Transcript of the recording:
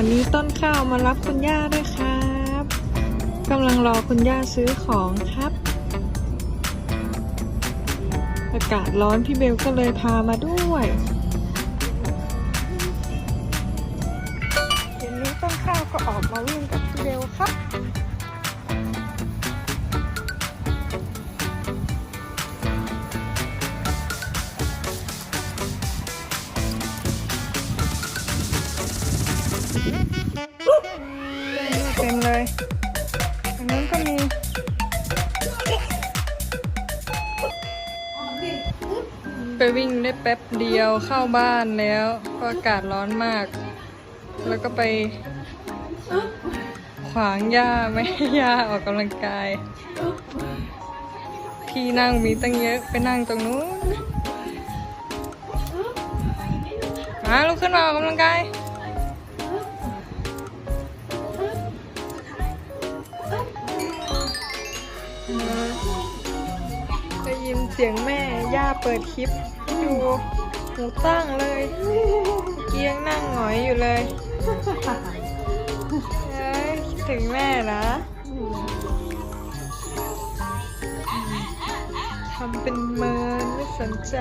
วันนี้ต้นข้าวมารับคุณย่าด้วยครับกำลังรอคุณย่าซื้อของครับ อากาศร้อนพี่เบลก็เลยพามาด้วยเดี๋ยวนี้ต้นข้าวก็ออกมาวิ่งกับ เต็มเลยอันนั้นก็มีไปวิ่งได้แป๊บเดียวเข้าบ้านแล้วเพราะอากาศร้อนมาก แล้วก็ไปขวางย่าไม่ให้าออกกำลังกาย ที่นั่งมีตั้งเยอะไปนั่งตรงนู้นมาลุกขึ้นมาออกกำลังกาย สียงแม่ ย่าเปิดคลิปอยู่หูตั้งเลย เกียงนั่งหงอยอยู่เลยเอ้ยคิดถึงแม่นะทำเป็นเมินไม่สนใจ